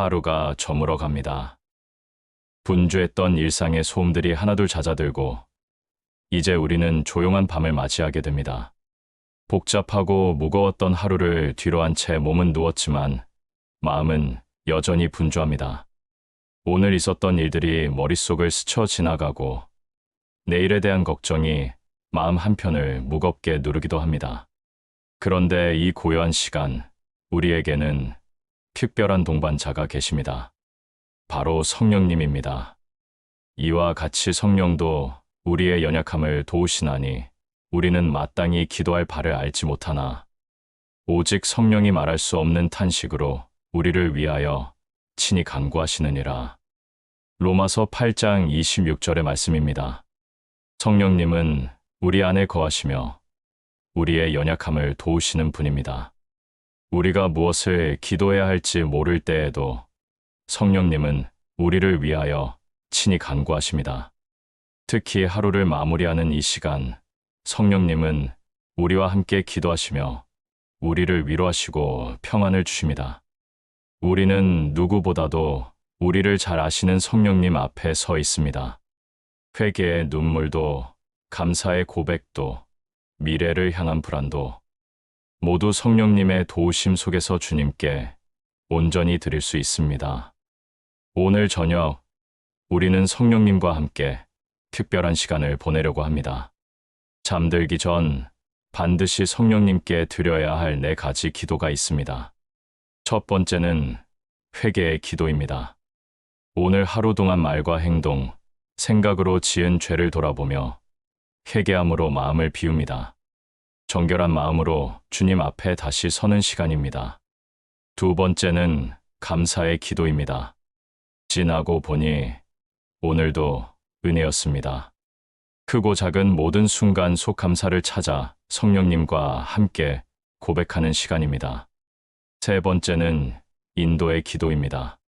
하루가 저물어 갑니다. 분주했던 일상의 소음들이 하나둘 잦아들고 이제 우리는 조용한 밤을 맞이하게 됩니다. 복잡하고 무거웠던 하루를 뒤로 한 채 몸은 누웠지만 마음은 여전히 분주합니다. 오늘 있었던 일들이 머릿속을 스쳐 지나가고 내일에 대한 걱정이 마음 한편을 무겁게 누르기도 합니다. 그런데 이 고요한 시간, 우리에게는 특별한 동반자가 계십니다. 바로 성령님입니다. 이와 같이 성령도 우리의 연약함을 도우시나니 우리는 마땅히 기도할 바를 알지 못하나 오직 성령이 말할 수 없는 탄식으로 우리를 위하여 친히 간구하시느니라. 로마서 8장 26절의 말씀입니다. 성령님은 우리 안에 거하시며 우리의 연약함을 도우시는 분입니다. 우리가 무엇을 기도해야 할지 모를 때에도 성령님은 우리를 위하여 친히 간구하십니다. 특히 하루를 마무리하는 이 시간, 성령님은 우리와 함께 기도하시며 우리를 위로하시고 평안을 주십니다. 우리는 누구보다도 우리를 잘 아시는 성령님 앞에 서 있습니다. 회개의 눈물도, 감사의 고백도, 미래를 향한 불안도 모두 성령님의 도우심 속에서 주님께 온전히 드릴 수 있습니다. 오늘 저녁 우리는 성령님과 함께 특별한 시간을 보내려고 합니다. 잠들기 전 반드시 성령님께 드려야 할 네 가지 기도가 있습니다. 첫 번째는 회개의 기도입니다. 오늘 하루 동안 말과 행동, 생각으로 지은 죄를 돌아보며 회개함으로 마음을 비웁니다. 정결한 마음으로 주님 앞에 다시 서는 시간입니다. 두 번째는 감사의 기도입니다. 지나고 보니 오늘도 은혜였습니다. 크고 작은 모든 순간 속 감사를 찾아 성령님과 함께 고백하는 시간입니다. 세 번째는 인도의 기도입니다.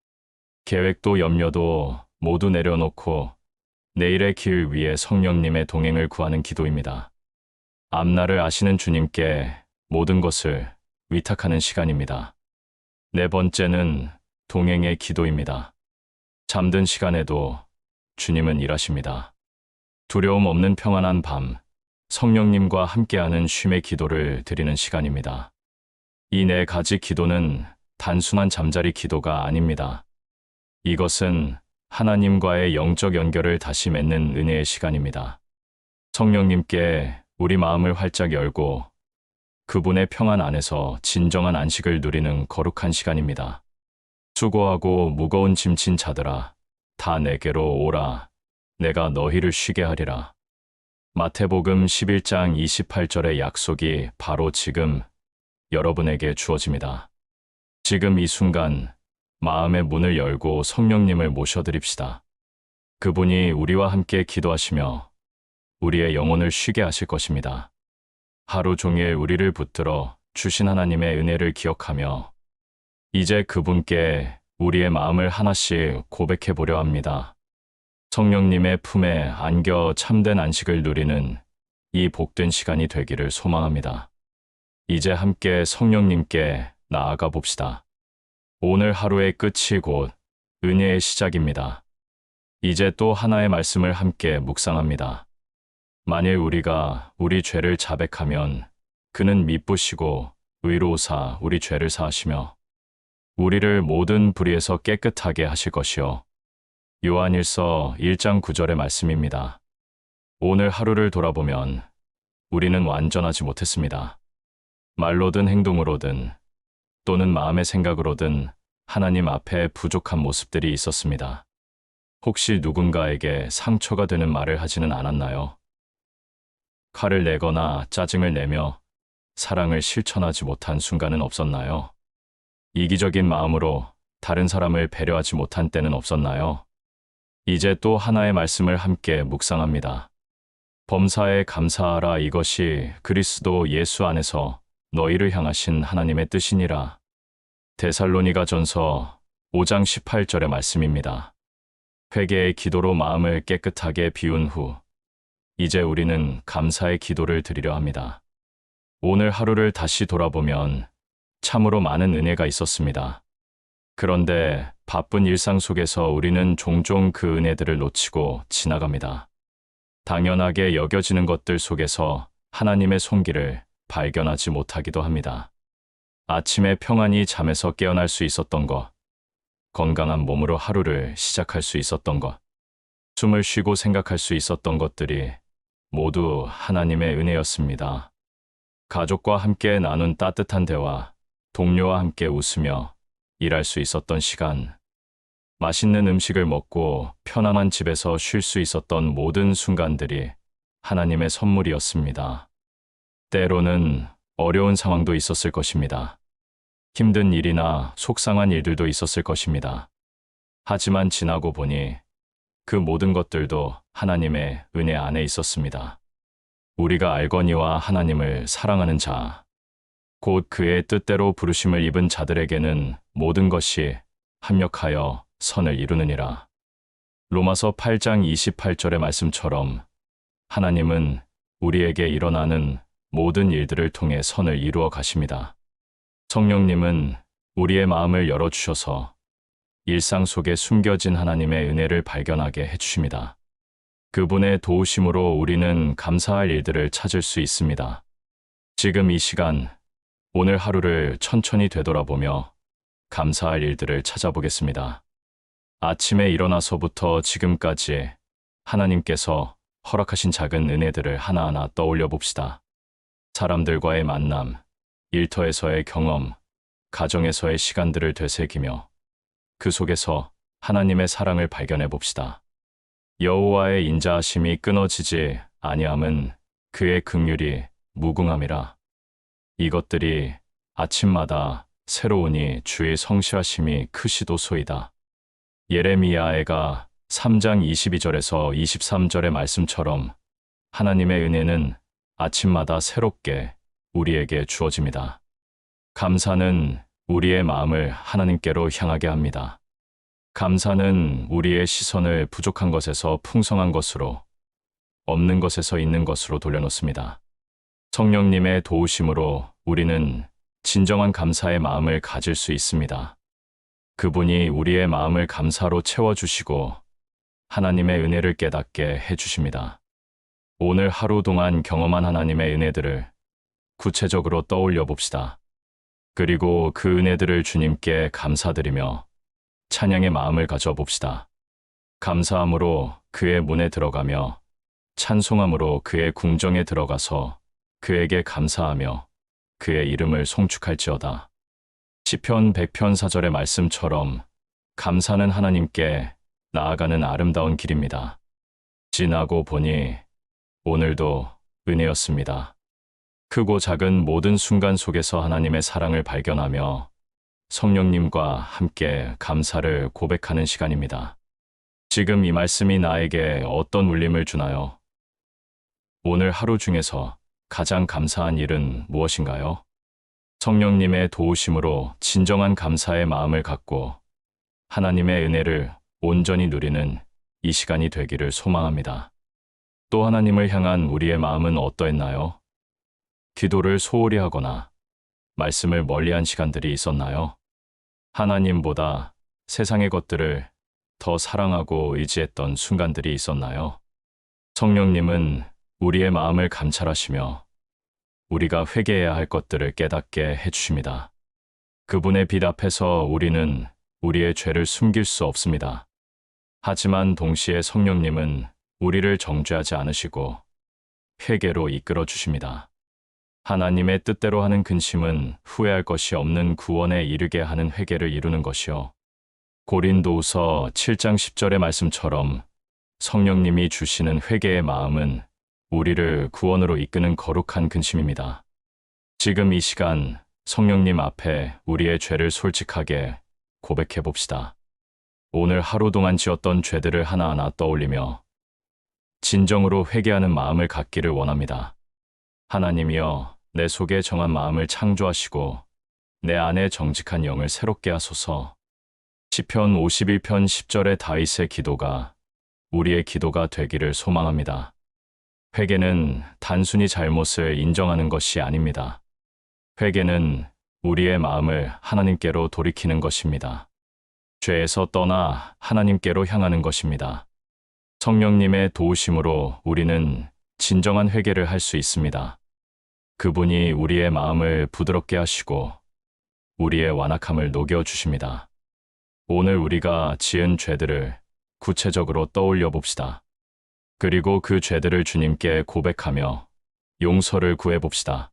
계획도 염려도 모두 내려놓고 내일의 길 위에 성령님의 동행을 구하는 기도입니다. 앞날을 아시는 주님께 모든 것을 위탁하는 시간입니다. 네 번째는 동행의 기도입니다. 잠든 시간에도 주님은 일하십니다. 두려움 없는 평안한 밤, 성령님과 함께하는 쉼의 기도를 드리는 시간입니다. 이 네 가지 기도는 단순한 잠자리 기도가 아닙니다. 이것은 하나님과의 영적 연결을 다시 맺는 은혜의 시간입니다. 성령님께 우리 마음을 활짝 열고 그분의 평안 안에서 진정한 안식을 누리는 거룩한 시간입니다. 수고하고 무거운 짐진 자들아, 다 내게로 오라. 내가 너희를 쉬게 하리라. 마태복음 11장 28절의 약속이 바로 지금 여러분에게 주어집니다. 지금 이 순간 마음의 문을 열고 성령님을 모셔드립시다. 그분이 우리와 함께 기도하시며 우리의 영혼을 쉬게 하실 것입니다. 하루 종일 우리를 붙들어 주신 하나님의 은혜를 기억하며 이제 그분께 우리의 마음을 하나씩 고백해 보려 합니다. 성령님의 품에 안겨 참된 안식을 누리는 이 복된 시간이 되기를 소망합니다. 이제 함께 성령님께 나아가 봅시다. 오늘 하루의 끝이 곧 은혜의 시작입니다. 이제 또 하나의 말씀을 함께 묵상합니다. 만일 우리가 우리 죄를 자백하면 그는 미쁘시고 의로우사 우리 죄를 사하시며 우리를 모든 불의에서 깨끗하게 하실 것이요. 요한일서 1장 9절의 말씀입니다. 오늘 하루를 돌아보면 우리는 완전하지 못했습니다. 말로든 행동으로든 또는 마음의 생각으로든 하나님 앞에 부족한 모습들이 있었습니다. 혹시 누군가에게 상처가 되는 말을 하지는 않았나요? 칼을 내거나 짜증을 내며 사랑을 실천하지 못한 순간은 없었나요? 이기적인 마음으로 다른 사람을 배려하지 못한 때는 없었나요? 이제 또 하나의 말씀을 함께 묵상합니다. 범사에 감사하라 이것이 그리스도 예수 안에서 너희를 향하신 하나님의 뜻이니라. 데살로니가 전서 5장 18절의 말씀입니다. 회개의 기도로 마음을 깨끗하게 비운 후, 이제 우리는 감사의 기도를 드리려 합니다. 오늘 하루를 다시 돌아보면 참으로 많은 은혜가 있었습니다. 그런데 바쁜 일상 속에서 우리는 종종 그 은혜들을 놓치고 지나갑니다. 당연하게 여겨지는 것들 속에서 하나님의 손길을 발견하지 못하기도 합니다. 아침에 평안히 잠에서 깨어날 수 있었던 것, 건강한 몸으로 하루를 시작할 수 있었던 것, 숨을 쉬고 생각할 수 있었던 것들이 모두 하나님의 은혜였습니다. 가족과 함께 나눈 따뜻한 대화, 동료와 함께 웃으며 일할 수 있었던 시간, 맛있는 음식을 먹고 편안한 집에서 쉴 수 있었던 모든 순간들이 하나님의 선물이었습니다. 때로는 어려운 상황도 있었을 것입니다. 힘든 일이나 속상한 일들도 있었을 것입니다. 하지만 지나고 보니 그 모든 것들도 하나님의 은혜 안에 있었습니다. 우리가 알거니와 하나님을 사랑하는 자, 곧 그의 뜻대로 부르심을 입은 자들에게는 모든 것이 합력하여 선을 이루느니라. 로마서 8장 28절의 말씀처럼 하나님은 우리에게 일어나는 모든 일들을 통해 선을 이루어 가십니다. 성령님은 우리의 마음을 열어주셔서 일상 속에 숨겨진 하나님의 은혜를 발견하게 해주십니다. 그분의 도우심으로 우리는 감사할 일들을 찾을 수 있습니다. 지금 이 시간, 오늘 하루를 천천히 되돌아보며 감사할 일들을 찾아보겠습니다. 아침에 일어나서부터 지금까지 하나님께서 허락하신 작은 은혜들을 하나하나 떠올려 봅시다. 사람들과의 만남, 일터에서의 경험, 가정에서의 시간들을 되새기며 그 속에서 하나님의 사랑을 발견해 봅시다. 여호와의 인자하심이 끊어지지 아니함은 그의 긍휼이 무궁함이라. 이것들이 아침마다 새로우니 주의 성실하심이 크시도소이다. 예레미야애가 3장 22절에서 23절의 말씀처럼 하나님의 은혜는 아침마다 새롭게 우리에게 주어집니다. 감사는 우리의 마음을 하나님께로 향하게 합니다. 감사는 우리의 시선을 부족한 것에서 풍성한 것으로, 없는 것에서 있는 것으로 돌려놓습니다. 성령님의 도우심으로 우리는 진정한 감사의 마음을 가질 수 있습니다. 그분이 우리의 마음을 감사로 채워주시고 하나님의 은혜를 깨닫게 해주십니다. 오늘 하루 동안 경험한 하나님의 은혜들을 구체적으로 떠올려 봅시다. 그리고 그 은혜들을 주님께 감사드리며 찬양의 마음을 가져봅시다. 감사함으로 그의 문에 들어가며 찬송함으로 그의 궁정에 들어가서 그에게 감사하며 그의 이름을 송축할지어다. 시편 100편 4절의 말씀처럼 감사는 하나님께 나아가는 아름다운 길입니다. 지나고 보니 오늘도 은혜였습니다. 크고 작은 모든 순간 속에서 하나님의 사랑을 발견하며 성령님과 함께 감사를 고백하는 시간입니다. 지금 이 말씀이 나에게 어떤 울림을 주나요? 오늘 하루 중에서 가장 감사한 일은 무엇인가요? 성령님의 도우심으로 진정한 감사의 마음을 갖고 하나님의 은혜를 온전히 누리는 이 시간이 되기를 소망합니다. 또 하나님을 향한 우리의 마음은 어떠했나요? 기도를 소홀히 하거나 말씀을 멀리한 시간들이 있었나요? 하나님보다 세상의 것들을 더 사랑하고 의지했던 순간들이 있었나요? 성령님은 우리의 마음을 감찰하시며 우리가 회개해야 할 것들을 깨닫게 해주십니다. 그분의 빛 앞에서 우리는 우리의 죄를 숨길 수 없습니다. 하지만 동시에 성령님은 우리를 정죄하지 않으시고 회개로 이끌어 주십니다. 하나님의 뜻대로 하는 근심은 후회할 것이 없는 구원에 이르게 하는 회개를 이루는 것이요. 고린도후서 7장 10절의 말씀처럼 성령님이 주시는 회개의 마음은 우리를 구원으로 이끄는 거룩한 근심입니다. 지금 이 시간 성령님 앞에 우리의 죄를 솔직하게 고백해 봅시다. 오늘 하루 동안 지었던 죄들을 하나하나 떠올리며 진정으로 회개하는 마음을 갖기를 원합니다. 하나님이여 내 속에 정한 마음을 창조하시고 내 안에 정직한 영을 새롭게 하소서. 시편 51편 10절의 다윗의 기도가 우리의 기도가 되기를 소망합니다. 회개는 단순히 잘못을 인정하는 것이 아닙니다. 회개는 우리의 마음을 하나님께로 돌이키는 것입니다. 죄에서 떠나 하나님께로 향하는 것입니다. 성령님의 도우심으로 우리는 진정한 회개를 할 수 있습니다. 그분이 우리의 마음을 부드럽게 하시고 우리의 완악함을 녹여 주십니다. 오늘 우리가 지은 죄들을 구체적으로 떠올려 봅시다. 그리고 그 죄들을 주님께 고백하며 용서를 구해 봅시다.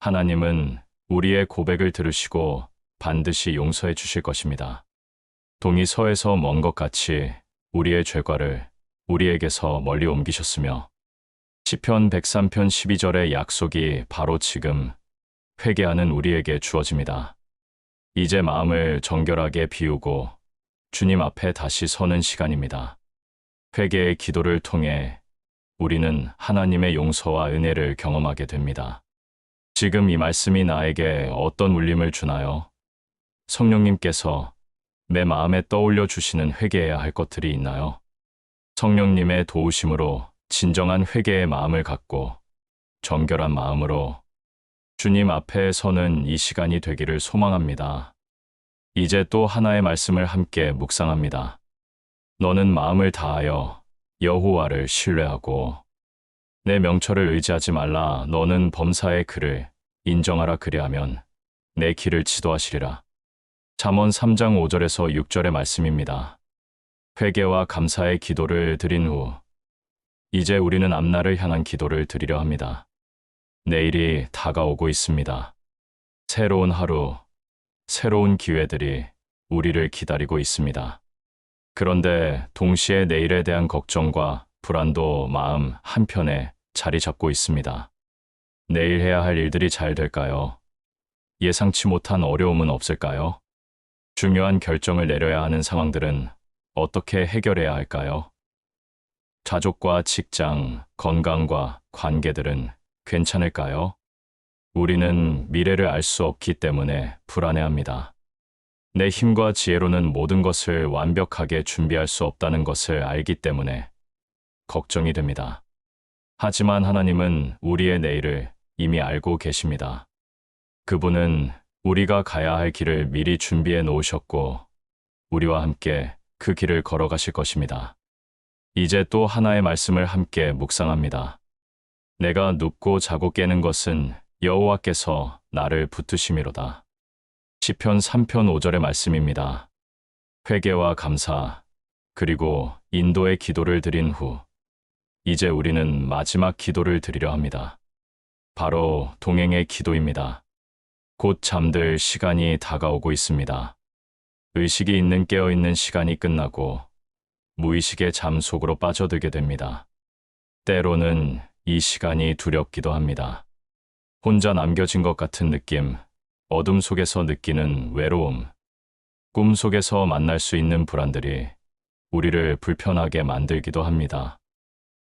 하나님은 우리의 고백을 들으시고 반드시 용서해 주실 것입니다. 동이 서에서 먼 것 같이 우리의 죄과를 우리에게서 멀리 옮기셨으며 시편 103편 12절의 약속이 바로 지금 회개하는 우리에게 주어집니다. 이제 마음을 정결하게 비우고 주님 앞에 다시 서는 시간입니다. 회개의 기도를 통해 우리는 하나님의 용서와 은혜를 경험하게 됩니다. 지금 이 말씀이 나에게 어떤 울림을 주나요? 성령님께서 내 마음에 떠올려 주시는 회개해야 할 것들이 있나요? 성령님의 도우심으로 진정한 회개의 마음을 갖고 정결한 마음으로 주님 앞에 서는 이 시간이 되기를 소망합니다. 이제 또 하나의 말씀을 함께 묵상합니다. 너는 마음을 다하여 여호와를 신뢰하고 내 명철을 의지하지 말라 너는 범사의 그를 인정하라 그리하면 내 길을 지도하시리라. 잠언 3장 5절에서 6절의 말씀입니다. 회개와 감사의 기도를 드린 후 이제 우리는 앞날을 향한 기도를 드리려 합니다. 내일이 다가오고 있습니다. 새로운 하루, 새로운 기회들이 우리를 기다리고 있습니다. 그런데 동시에 내일에 대한 걱정과 불안도 마음 한편에 자리 잡고 있습니다. 내일 해야 할 일들이 잘 될까요? 예상치 못한 어려움은 없을까요? 중요한 결정을 내려야 하는 상황들은 어떻게 해결해야 할까요? 가족과 직장, 건강과 관계들은 괜찮을까요? 우리는 미래를 알 수 없기 때문에 불안해합니다. 내 힘과 지혜로는 모든 것을 완벽하게 준비할 수 없다는 것을 알기 때문에 걱정이 됩니다. 하지만 하나님은 우리의 내일을 이미 알고 계십니다. 그분은 우리가 가야 할 길을 미리 준비해 놓으셨고, 우리와 함께 그 길을 걸어가실 것입니다. 이제 또 하나의 말씀을 함께 묵상합니다. 내가 눕고 자고 깨는 것은 여호와께서 나를 붙으심이로다. 시편 3편 5절의 말씀입니다. 회개와 감사, 그리고 인도의 기도를 드린 후, 이제 우리는 마지막 기도를 드리려 합니다. 바로 동행의 기도입니다. 곧 잠들 시간이 다가오고 있습니다. 의식이 있는 깨어있는 시간이 끝나고 무의식의 잠 속으로 빠져들게 됩니다. 때로는 이 시간이 두렵기도 합니다. 혼자 남겨진 것 같은 느낌, 어둠 속에서 느끼는 외로움, 꿈 속에서 만날 수 있는 불안들이 우리를 불편하게 만들기도 합니다.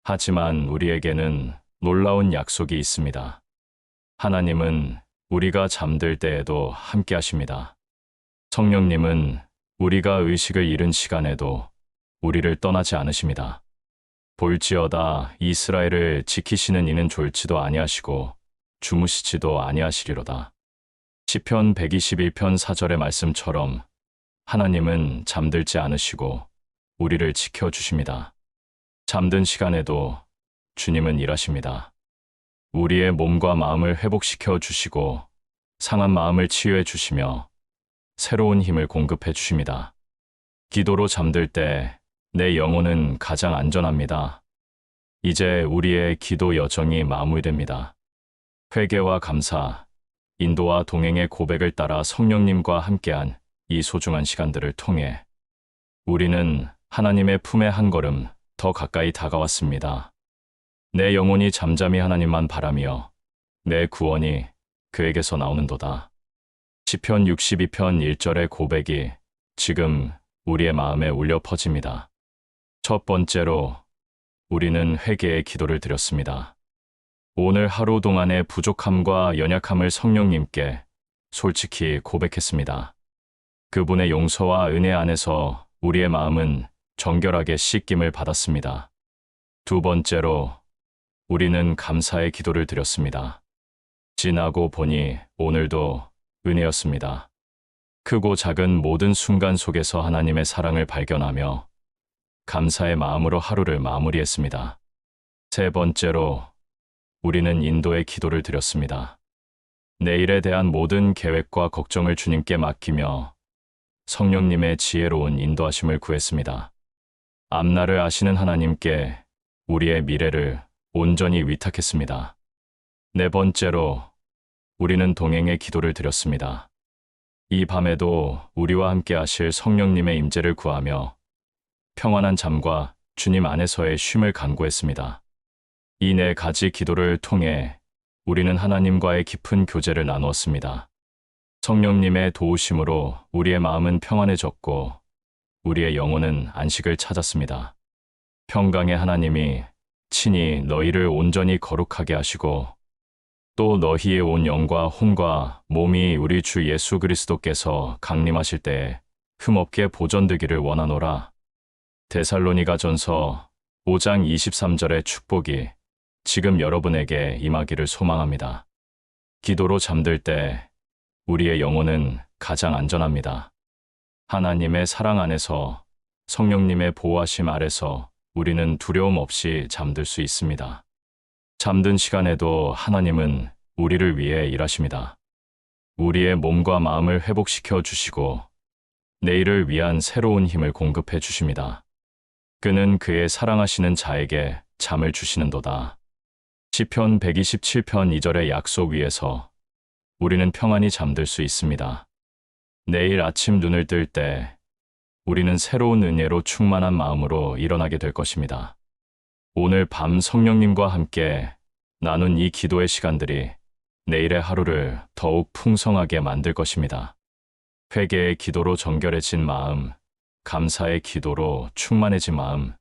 하지만 우리에게는 놀라운 약속이 있습니다. 하나님은 우리가 잠들 때에도 함께 하십니다. 성령님은 우리가 의식을 잃은 시간에도 우리를 떠나지 않으십니다. 볼지어다 이스라엘을 지키시는 이는 졸지도 아니하시고 주무시지도 아니하시리로다. 시편 121편 4절의 말씀처럼 하나님은 잠들지 않으시고 우리를 지켜 주십니다. 잠든 시간에도 주님은 일하십니다. 우리의 몸과 마음을 회복시켜 주시고 상한 마음을 치유해 주시며 새로운 힘을 공급해 주십니다. 기도로 잠들 때 내 영혼은 가장 안전합니다. 이제 우리의 기도 여정이 마무리됩니다. 회개와 감사, 인도와 동행의 고백을 따라 성령님과 함께한 이 소중한 시간들을 통해 우리는 하나님의 품에 한 걸음 더 가까이 다가왔습니다. 내 영혼이 잠잠히 하나님만 바라며 내 구원이 그에게서 나오는도다. 시편 62편 1절의 고백이 지금 우리의 마음에 울려 퍼집니다. 첫 번째로 우리는 회개의 기도를 드렸습니다. 오늘 하루 동안의 부족함과 연약함을 성령님께 솔직히 고백했습니다. 그분의 용서와 은혜 안에서 우리의 마음은 정결하게 씻김을 받았습니다. 두 번째로 우리는 감사의 기도를 드렸습니다. 지나고 보니 오늘도 은혜였습니다. 크고 작은 모든 순간 속에서 하나님의 사랑을 발견하며 감사의 마음으로 하루를 마무리했습니다. 세 번째로 우리는 인도의 기도를 드렸습니다. 내일에 대한 모든 계획과 걱정을 주님께 맡기며 성령님의 지혜로운 인도하심을 구했습니다. 앞날을 아시는 하나님께 우리의 미래를 온전히 위탁했습니다. 네 번째로 우리는 동행의 기도를 드렸습니다. 이 밤에도 우리와 함께 하실 성령님의 임재를 구하며 평안한 잠과 주님 안에서의 쉼을 간구했습니다. 이 네 가지 기도를 통해 우리는 하나님과의 깊은 교제를 나누었습니다. 성령님의 도우심으로 우리의 마음은 평안해졌고 우리의 영혼은 안식을 찾았습니다. 평강의 하나님이 친히 너희를 온전히 거룩하게 하시고 또 너희의 온 영과 혼과 몸이 우리 주 예수 그리스도께서 강림하실 때에 흠없게 보존되기를 원하노라. 데살로니가 전서 5장 23절의 축복이 지금 여러분에게 임하기를 소망합니다. 기도로 잠들 때 우리의 영혼은 가장 안전합니다. 하나님의 사랑 안에서 성령님의 보호하심 아래서 우리는 두려움 없이 잠들 수 있습니다. 잠든 시간에도 하나님은 우리를 위해 일하십니다. 우리의 몸과 마음을 회복시켜 주시고 내일을 위한 새로운 힘을 공급해 주십니다. 그는 그의 사랑하시는 자에게 잠을 주시는도다. 시편 127편 2절의 약속 위에서 우리는 평안히 잠들 수 있습니다. 내일 아침 눈을 뜰 때 우리는 새로운 은혜로 충만한 마음으로 일어나게 될 것입니다. 오늘 밤 성령님과 함께 나눈 이 기도의 시간들이 내일의 하루를 더욱 풍성하게 만들 것입니다. 회개의 기도로 정결해진 마음, 감사의 기도로 충만해진 마음,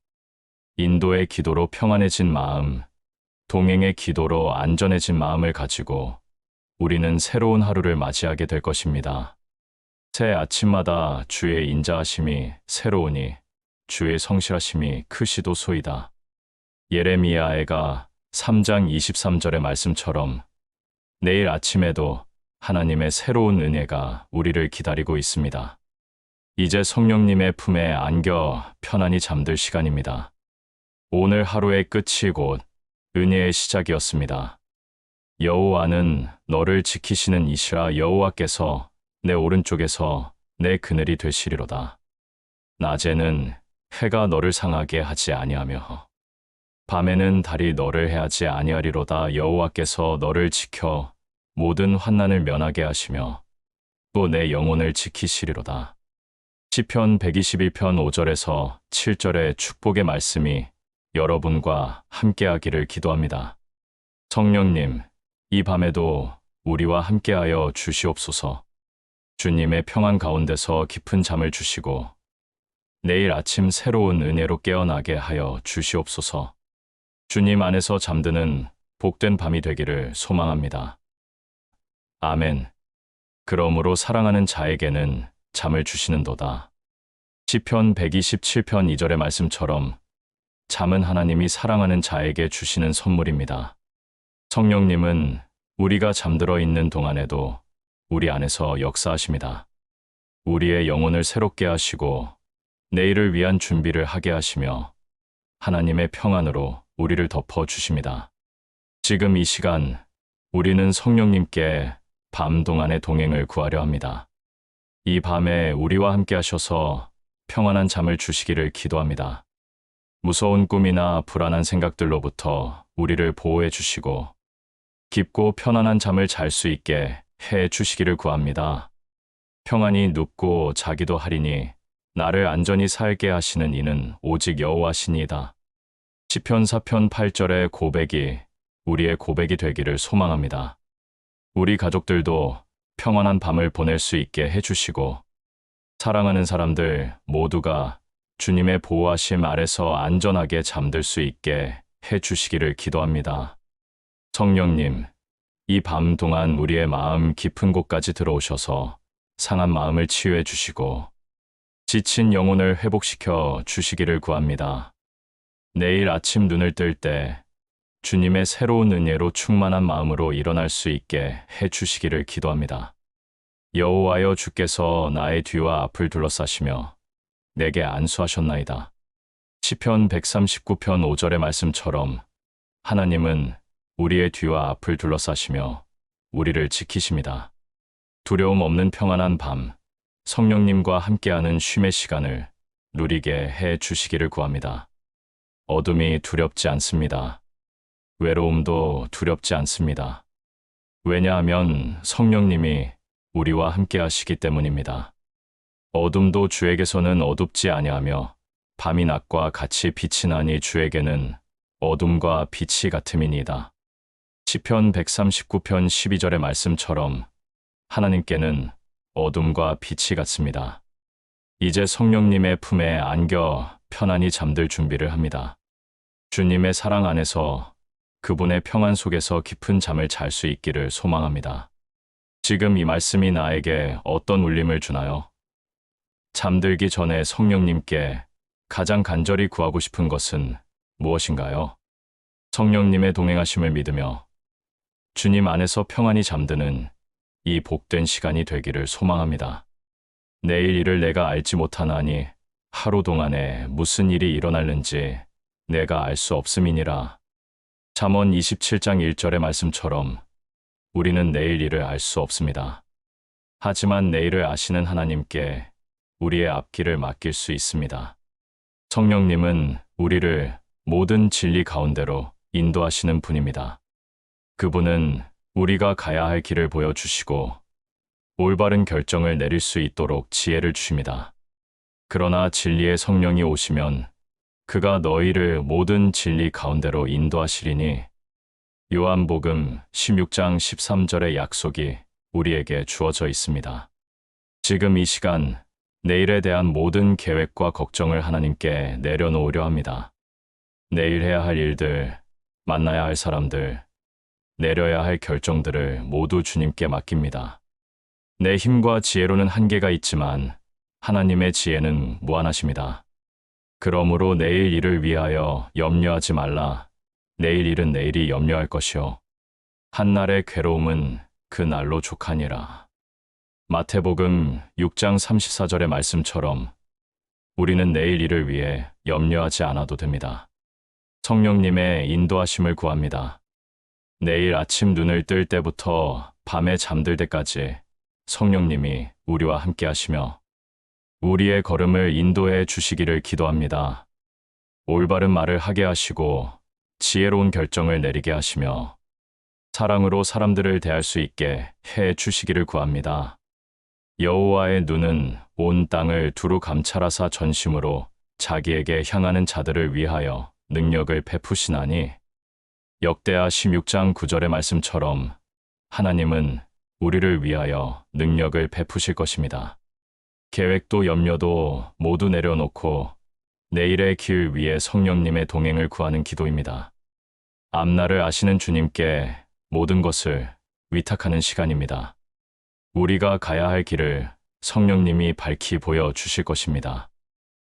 인도의 기도로 평안해진 마음, 동행의 기도로 안전해진 마음을 가지고 우리는 새로운 하루를 맞이하게 될 것입니다. 새 아침마다 주의 인자하심이 새로우니 주의 성실하심이 크시도 소이다. 예레미야애가 3장 23절의 말씀처럼 내일 아침에도 하나님의 새로운 은혜가 우리를 기다리고 있습니다. 이제 성령님의 품에 안겨 편안히 잠들 시간입니다. 오늘 하루의 끝이 곧 은혜의 시작이었습니다. 여호와는 너를 지키시는 이시라 여호와께서 내 오른쪽에서 내 그늘이 되시리로다. 낮에는 해가 너를 상하게 하지 아니하며 밤에는 달이 너를 해하지 아니하리로다 여호와께서 너를 지켜 모든 환난을 면하게 하시며 또 내 영혼을 지키시리로다. 시편 121편 5절에서 7절의 축복의 말씀이 여러분과 함께하기를 기도합니다. 성령님, 이 밤에도 우리와 함께하여 주시옵소서. 주님의 평안 가운데서 깊은 잠을 주시고 내일 아침 새로운 은혜로 깨어나게 하여 주시옵소서. 주님 안에서 잠드는 복된 밤이 되기를 소망합니다. 아멘. 그러므로 사랑하는 자에게는 잠을 주시는도다. 시편 127편 2절의 말씀처럼 잠은 하나님이 사랑하는 자에게 주시는 선물입니다. 성령님은 우리가 잠들어 있는 동안에도 우리 안에서 역사하십니다. 우리의 영혼을 새롭게 하시고 내일을 위한 준비를 하게 하시며 하나님의 평안으로 우리를 덮어 주십니다. 지금 이 시간 우리는 성령님께 밤 동안의 동행을 구하려 합니다. 이 밤에 우리와 함께 하셔서 평안한 잠을 주시기를 기도합니다. 무서운 꿈이나 불안한 생각들로부터 우리를 보호해 주시고 깊고 편안한 잠을 잘 수 있게 해 주시기를 구합니다. 평안히 눕고 자기도 하리니 나를 안전히 살게 하시는 이는 오직 여호와시니이다. 시편 4편 8절의 고백이 우리의 고백이 되기를 소망합니다. 우리 가족들도 평안한 밤을 보낼 수 있게 해주시고 사랑하는 사람들 모두가 주님의 보호하심 아래서 안전하게 잠들 수 있게 해주시기를 기도합니다. 성령님, 이 밤 동안 우리의 마음 깊은 곳까지 들어오셔서 상한 마음을 치유해 주시고 지친 영혼을 회복시켜 주시기를 구합니다. 내일 아침 눈을 뜰 때 주님의 새로운 은혜로 충만한 마음으로 일어날 수 있게 해 주시기를 기도합니다. 여호와여 주께서 나의 뒤와 앞을 둘러싸시며 내게 안수하셨나이다. 시편 139편 5절의 말씀처럼 하나님은 우리의 뒤와 앞을 둘러싸시며 우리를 지키십니다. 두려움 없는 평안한 밤, 성령님과 함께하는 쉼의 시간을 누리게 해 주시기를 구합니다. 어둠이 두렵지 않습니다. 외로움도 두렵지 않습니다. 왜냐하면 성령님이 우리와 함께 하시기 때문입니다. 어둠도 주에게서는 어둡지 아니하며 밤이 낮과 같이 빛이 나니 주에게는 어둠과 빛이 같음이니이다. 시편 139편 12절의 말씀처럼 하나님께는 어둠과 빛이 같습니다. 이제 성령님의 품에 안겨 편안히 잠들 준비를 합니다. 주님의 사랑 안에서 그분의 평안 속에서 깊은 잠을 잘 수 있기를 소망합니다. 지금 이 말씀이 나에게 어떤 울림을 주나요? 잠들기 전에 성령님께 가장 간절히 구하고 싶은 것은 무엇인가요? 성령님의 동행하심을 믿으며 주님 안에서 평안히 잠드는 이 복된 시간이 되기를 소망합니다. 내일 일을 내가 알지 못하나니 하루 동안에 무슨 일이 일어날는지 내가 알 수 없음이니라. 잠언 27장 1절의 말씀처럼 우리는 내일 일을 알 수 없습니다. 하지만 내일을 아시는 하나님께 우리의 앞길을 맡길 수 있습니다. 성령님은 우리를 모든 진리 가운데로 인도하시는 분입니다. 그분은 우리가 가야 할 길을 보여주시고 올바른 결정을 내릴 수 있도록 지혜를 주십니다. 그러나 진리의 성령이 오시면 그가 너희를 모든 진리 가운데로 인도하시리니 요한복음 16장 13절의 약속이 우리에게 주어져 있습니다. 지금 이 시간 내일에 대한 모든 계획과 걱정을 하나님께 내려놓으려 합니다. 내일 해야 할 일들, 만나야 할 사람들, 내려야 할 결정들을 모두 주님께 맡깁니다. 내 힘과 지혜로는 한계가 있지만 하나님의 지혜는 무한하십니다. 그러므로 내일 일을 위하여 염려하지 말라. 내일 일은 내일이 염려할 것이요. 한날의 괴로움은 그 날로 족하니라. 마태복음 6장 34절의 말씀처럼 우리는 내일 일을 위해 염려하지 않아도 됩니다. 성령님의 인도하심을 구합니다. 내일 아침 눈을 뜰 때부터 밤에 잠들 때까지 성령님이 우리와 함께 하시며 우리의 걸음을 인도해 주시기를 기도합니다. 올바른 말을 하게 하시고 지혜로운 결정을 내리게 하시며 사랑으로 사람들을 대할 수 있게 해 주시기를 구합니다. 여호와의 눈은 온 땅을 두루 감찰하사 전심으로 자기에게 향하는 자들을 위하여 능력을 베푸시나니 역대하 16장 9절의 말씀처럼 하나님은 우리를 위하여 능력을 베푸실 것입니다. 계획도 염려도 모두 내려놓고 내일의 길 위에 성령님의 동행을 구하는 기도입니다. 앞날을 아시는 주님께 모든 것을 위탁하는 시간입니다. 우리가 가야 할 길을 성령님이 밝히 보여 주실 것입니다.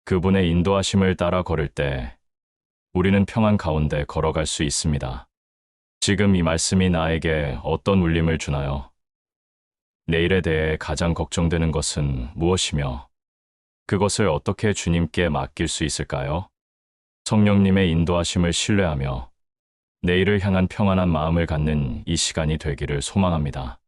그분의 인도하심을 따라 걸을 때 우리는 평안 가운데 걸어갈 수 있습니다. 지금 이 말씀이 나에게 어떤 울림을 주나요? 내일에 대해 가장 걱정되는 것은 무엇이며 그것을 어떻게 주님께 맡길 수 있을까요? 성령님의 인도하심을 신뢰하며 내일을 향한 평안한 마음을 갖는 이 시간이 되기를 소망합니다.